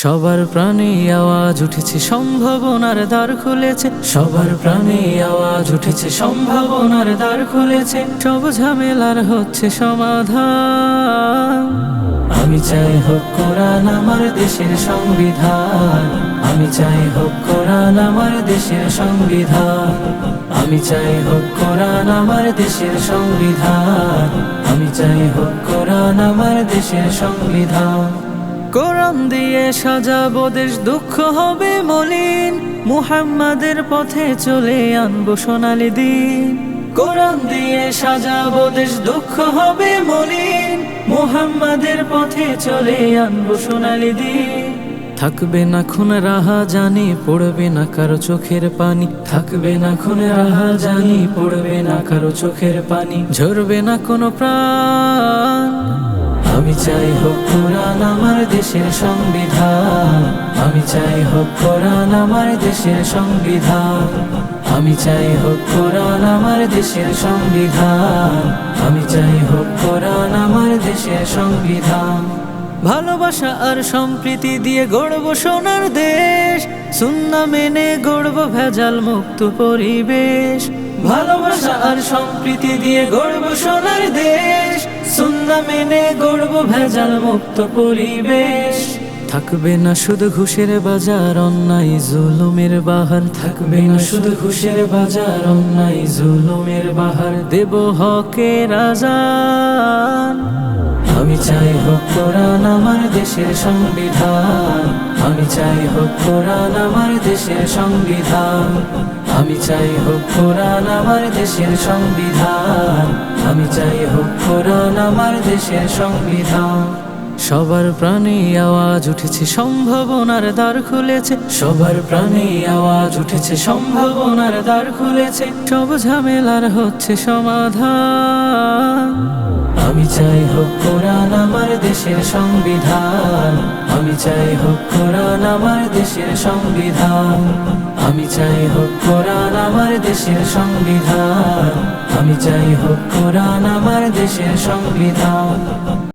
সবার প্রাণে আওয়াজ উঠেছে, সম্ভাবনার দ্বার খুলেছে। সবার প্রাণে আওয়াজ উঠেছে, সম্ভাবনার দ্বার খুলেছে। সব ঝামেলার হচ্ছে সমাধান। আমি চাই হোক কোরআন আমার দেশের সংবিধান। আমি চাই হোক কোরআন আমার দেশের সংবিধান। আমি চাই হোক কোরআন আমার দেশের সংবিধান। আমি চাই হোক কোরআন আমার দেশের সংবিধান। কোরআন দিয়ে সাজাবো, দেশ দুঃখ হবে মলিন। মুহাম্মাদের পথে চলে আনব সোনালি দিন। কোরআন দিয়ে সাজাবো, দেশ দুঃখ হবে মলিন। মুহাম্মাদের পথে চলে আনব সোনালি দিন। থাকবে না খুন রাহা জানি পড়বে না কারও চোখের পানি। থাকবে না খুন রাহা জানি পড়বে না কারও চোখের পানি। ঝরবে না কোনো প্রাণ। আমি চাই হোক কোরআন আমার দেশের সংবিধান। আমি চাই হোক কোরআন আমার দেশের সংবিধান। আমি চাই হোক কোরআন আমার দেশের সংবিধান। আমি চাই হোক কোরআন আমার দেশের সংবিধান। ভালোবাসা আর সম্প্রীতি দিয়ে গড়ব সোনার দেশ। সুন্না মেনে গড়ব ভেজাল মুক্ত পরিবেশ। ভালোবাসা আর সম্প্রীতি দিয়ে গড়ব সোনার দেশ। সুন্না মেনে গড়ব ভেজাল মুক্ত পরিবেশ। থাকবে না শুধু ঘুষের বাজার, অন্যায় জুলুমের বাহার। থাকবে না শুধু ঘুষের বাজার, অন্যায় জুলুমের বাহার। দেব হকের আজান আমি চাই হোক কোরআন আমার দেশের সংবিধান। আমি চাই হোক কোরআন আমার দেশের সংবিধান। আমি চাই হোক কোরআন আমার দেশের সংবিধান। আমি চাই হোক কোরআন আমার দেশের সংবিধান। সবার প্রাণে আওয়াজ উঠেছে সম্ভাবনার দ্বার খুলেছে। সবার প্রাণে আওয়াজ উঠেছে সম্ভাবনার দ্বার খুলেছে। সব ঝামেলার হচ্ছে সমাধান। আমি চাই হোক কোরআন আমার দেশের সংবিধান। আমি চাই হোক কোরআন আমার দেশের সংবিধান। আমি চাই হোক কোরআন আমার দেশের সংবিধান। আমি চাই হোক কোরআন আমার দেশের সংবিধান।